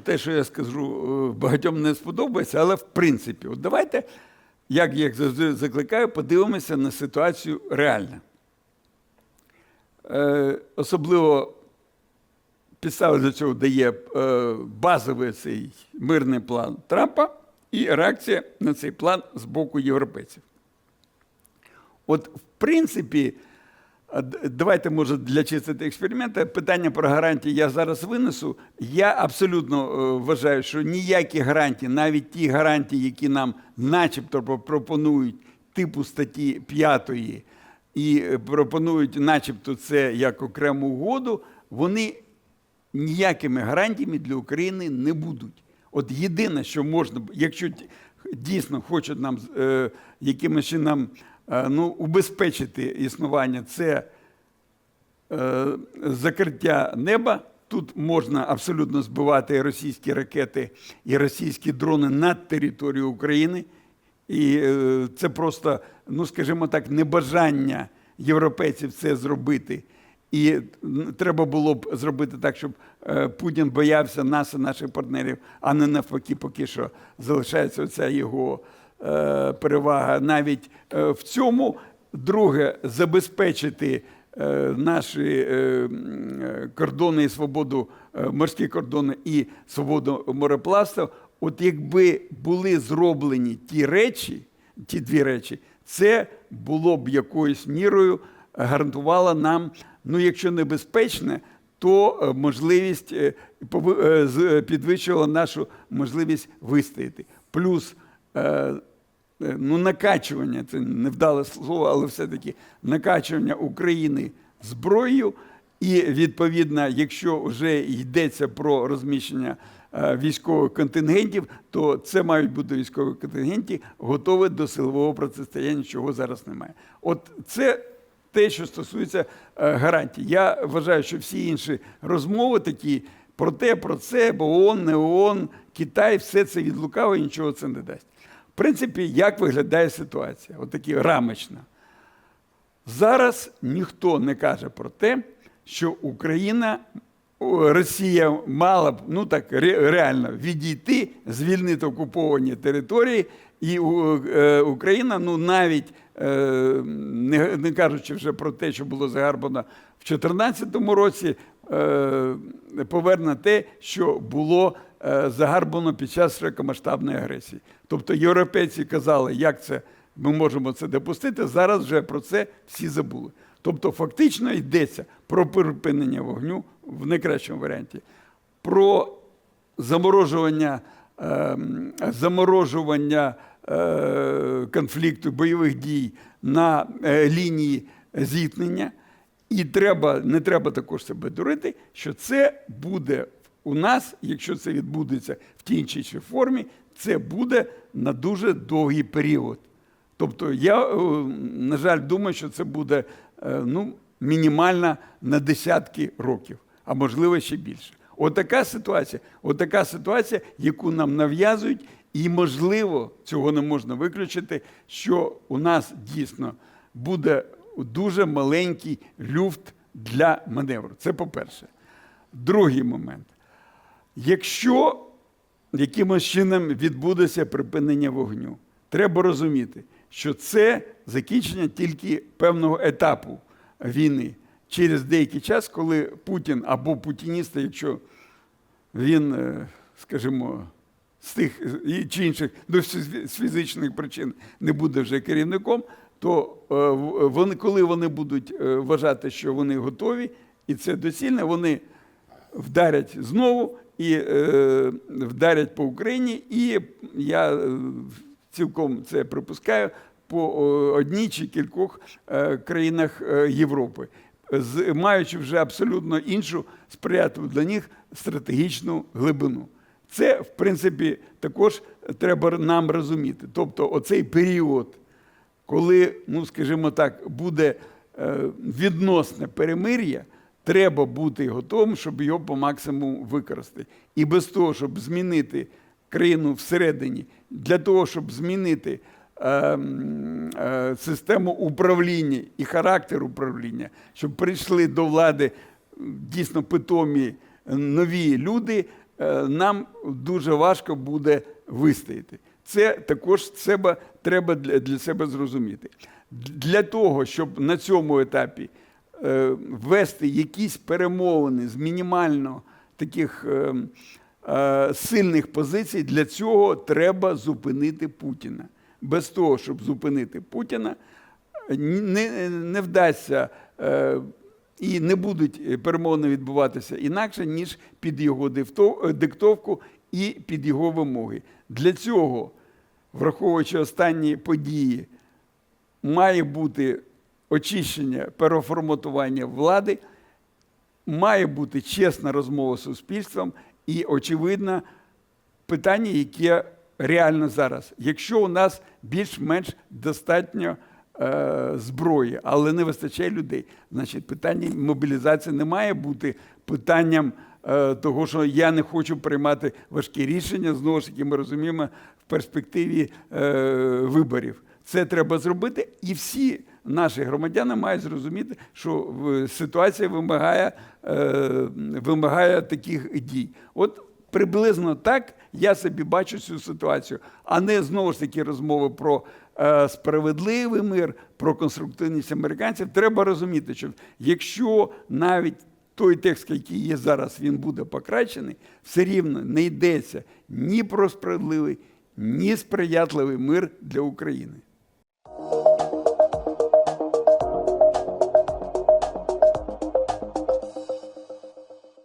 те, що я скажу, е, багатьом не сподобається, але в принципі, от давайте, як я завжди закликаю, подивимося на ситуацію реально. Е, особливо підстави для цього дає е, базовий цей мирний план Трампа і реакція на цей план з боку європейців. От, в принципі, давайте, може, для чистоти експерименту, питання про гарантії я зараз винесу. Я абсолютно е, вважаю, що ніякі гарантії, навіть ті гарантії, які нам начебто пропонують типу статті 5 і е, пропонують, начебто, це як окрему угоду, вони ніякими гарантіями для України не будуть. От єдине, що можна, якщо дійсно хочуть нам е, якимось чином ну, убезпечити існування, це е, закриття неба. Тут можна абсолютно збивати російські ракети і російські дрони над територією України. І е, це просто, ну скажімо так, небажання європейців це зробити. І треба було б зробити так, щоб е, Путін боявся нас і наших партнерів, а не навпаки, поки що залишається оця його е, перевага навіть е, в цьому. Друге, забезпечити е, наші е, е, кордони і свободу, е, морські кордони і свободу мореплавства. От якби були зроблені ті речі, ті дві речі, це було б якоюсь мірою гарантувало нам, ну якщо небезпечне, то е, можливість е, е, е, підвищувала нашу можливість вистояти. Плюс е, е, ну, накачування, це невдале слово, але все-таки накачування України зброєю. І відповідно, якщо вже йдеться про розміщення е, військових контингентів, то це мають бути військові контингенти, готові до силового протистояння, чого зараз немає. От це те, що стосується е, гарантій. Я вважаю, що всі інші розмови такі про те, про це, бо ООН, не ООН, Китай, все це від лукаво нічого це не дасть. Принципі, як виглядає ситуація? Отакі рамочна. Зараз ніхто не каже про те, що Україна, Росія мала б ну так реально відійти, звільнити окуповані території, і е, Україна, ну навіть е, не, кажучи вже про те, що було загарбано в 2014 році, е, поверне те, що було загарбано під час широкомасштабної агресії. Тобто європейці казали, як це ми можемо це допустити. Зараз вже про це всі забули. Тобто, фактично йдеться про припинення вогню в найкращому варіанті, про заморожування, ем, заморожування е, конфлікту, бойових дій на е, лінії зіткнення. І треба, не треба також себе дурити, що це буде у нас, якщо це відбудеться в тій чи іншій формі, це буде на дуже довгий період. Тобто я, е, на жаль, думаю, що це буде е, ну, мінімально на десятки років, а можливо ще більше. Отака ситуація, отака ситуація, яку нам нав'язують, і можливо, цього не можна виключити, що у нас дійсно буде дуже маленький люфт для маневру. Це по-перше. Другий момент. Якщо якимось чином відбудеться припинення вогню, треба розуміти, що це закінчення тільки певного етапу війни. Через деякий час, коли Путін або путіністи, якщо він, е, скажімо, з тих чи інших з фізичних причин не буде вже керівником, то е, вони, коли вони будуть е, вважати, що вони готові, і це доцільно, вони вдарять знову і е, вдарять по Україні. І я е, цілком це припускаю по одній чи кількох е, країнах е, Європи, з, маючи вже абсолютно іншу сприятливу для них стратегічну глибину. Це, в принципі, також треба нам розуміти. Тобто, оцей період, коли, ну скажімо так, буде відносне перемир'я, треба бути готовим, щоб його по максимуму використати. І без того, щоб змінити країну всередині, для того, щоб змінити е, е, систему управління і характер управління, щоб прийшли до влади дійсно питомі нові люди, е, нам дуже важко буде вистояти. Це також себе, треба для, для себе зрозуміти. Для того, щоб на цьому етапі е, ввести якісь перемовини з мінімально таких е, е, сильних позицій, для цього треба зупинити Путіна. Без того, щоб зупинити Путіна, не, не вдасться і не будуть перемовини відбуватися інакше, ніж під його диктовку і під його вимоги. Для цього, враховуючи останні події, має бути очищення, переформатування влади, має бути чесна розмова з суспільством і, очевидно, питання, яке реально зараз. Якщо у нас більш-менш достатньо е, зброї, але не вистачає людей, значить питання мобілізації не має бути питанням того, що я не хочу приймати важкі рішення. Знову ж таки, ми розуміємо в перспективі е, виборів. Це треба зробити, і всі наші громадяни мають зрозуміти, що ситуація вимагає, е, вимагає таких дій. От приблизно так я собі бачу цю ситуацію, а не знову ж таки розмови про е, справедливий мир, про конструктивність американців. Треба розуміти, що якщо навіть той текст, який є зараз, він буде покращений, все рівно не йдеться ні про справедливий, ні сприятливий мир для України.